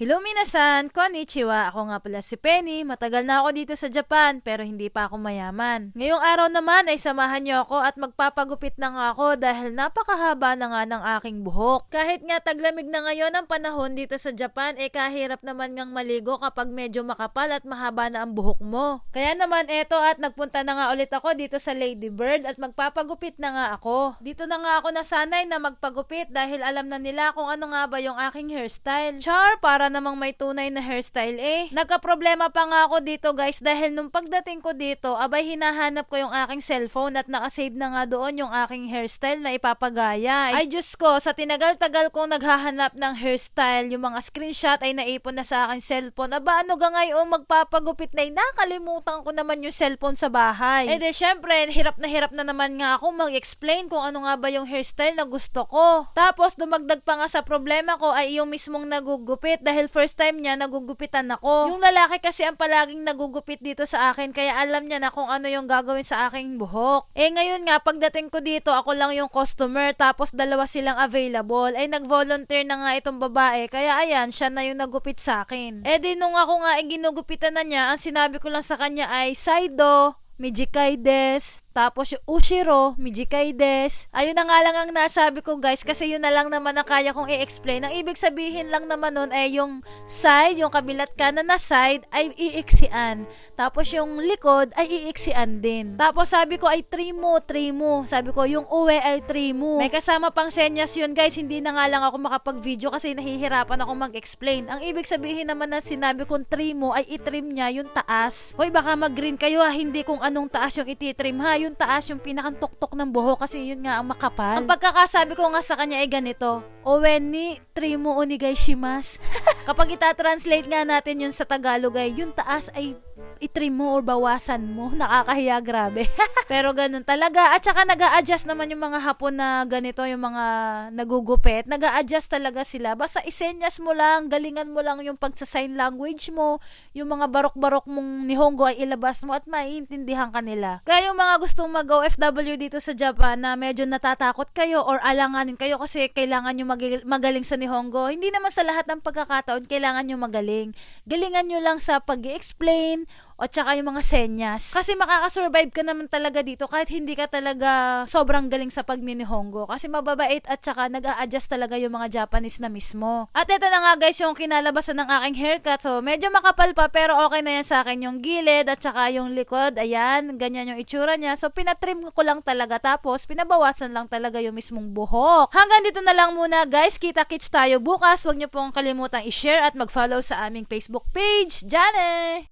Hello minasan, konnichiwa. Ako nga pala si Penny. Matagal na ako dito sa Japan pero hindi pa ako mayaman. Ngayong araw naman ay samahan niyo ako at magpapagupit na nga ako dahil napakahaba na nga ng aking buhok. Kahit nga taglamig na ngayon ang panahon dito sa Japan, eh kahirap naman ngang maligo kapag medyo makapal at mahaba na ang buhok mo. Kaya naman eto at nagpunta na nga ulit ako dito sa Lady Bird at magpapagupit na nga ako. Dito na nga ako nasanay na magpagupit dahil alam na nila kung ano nga ba yung aking hairstyle. Char, para namang may tunay na hairstyle eh. Nagka-problema pa nga ako dito guys dahil nung pagdating ko dito, abay hinahanap ko yung aking cellphone at nakasave na nga doon yung aking hairstyle na ipapagaya. Ay Diyos ko, sa tinagal-tagal kong naghahanap ng hairstyle, yung mga screenshot ay naipon na sa aking cellphone. Aba ano ga ngayon magpapagupit na eh, nakalimutan ko naman yung cellphone sa bahay. Eh de syempre, hirap na hirap na naman nga ako mag-explain kung ano nga ba yung hairstyle na gusto ko. Tapos dumagdag pa nga sa problema ko ay yung mismong nagugupit dahil first time niya nagugupitan ako. Yung lalaki kasi ang palaging nagugupit dito sa akin kaya alam niya na kung ano yung gagawin sa aking buhok. Eh ngayon nga pagdating ko dito ako lang yung customer tapos dalawa silang available. Ay nag-volunteer na nga itong babae kaya ayan siya na yung nagupit sa akin. Eh di nung ako nga ay ginugupitan na niya ang sinabi ko lang sa kanya ay Saido, Mijikai des. Tapos yung Ushiro, Mijikai des. Ayun na nga lang ang nasabi ko guys kasi yun na lang naman ang kaya kong i-explain. Ang ibig sabihin lang naman nun ay yung side, yung kabilat kanan na side ay iiksian. Tapos yung likod ay iiksian din. Tapos sabi ko ay trimo, trimo. Sabi ko yung uwe ay trimo. May kasama pang senyas yun guys. Hindi na nga lang ako makapag-video kasi nahihirapan ako mag-explain. Ang ibig sabihin naman na sinabi kong trimo ay itrim niya yung taas. Hoy baka mag-green kayo ha. Hindi kung anong taas yung ititrim ha yung taas, yung pinakang tuktok ng buhok kasi yun nga ang makapal. Ang pagkakasabi ko nga sa kanya ay ganito, Owen ni trimo onigay shimas. Kapag itatranslate nga natin yun sa Tagalog ay yung taas ay itrim mo or bawasan mo. Nakakahiya, grabe. Pero ganun talaga. At saka nag adjust naman yung mga hapon na ganito, yung mga nagugupit. nag adjust talaga sila. Basta isenyas mo lang, galingan mo lang yung pagsa-sign language mo, yung mga barok-barok mong nihongo ay ilabas mo at maiintindihan ka nila. Kaya yung mga gustong mag-OFW dito sa Japan na medyo natatakot kayo or alanganin kayo kasi kailangan nyo magaling, magaling sa nihongo, hindi naman sa lahat ng pagkakataon kailangan nyo magaling. Galingan nyo lang sa pag explain o tsaka yung mga senyas. Kasi makakasurvive ka naman talaga dito kahit hindi ka talaga sobrang galing sa pagninihongo. Kasi mababait at tsaka nag adjust talaga yung mga Japanese na mismo. At ito na nga guys yung kinalabasan ng aking haircut. So medyo makapal pa pero okay na yan sa akin yung gilid at tsaka yung likod. Ayan, ganyan yung itsura niya. So pinatrim ko lang talaga tapos pinabawasan lang talaga yung mismong buhok. Hanggang dito na lang muna guys. Kita-kits tayo bukas. Huwag niyo pong kalimutang i-share at mag-follow sa aming Facebook page. Diyan eh!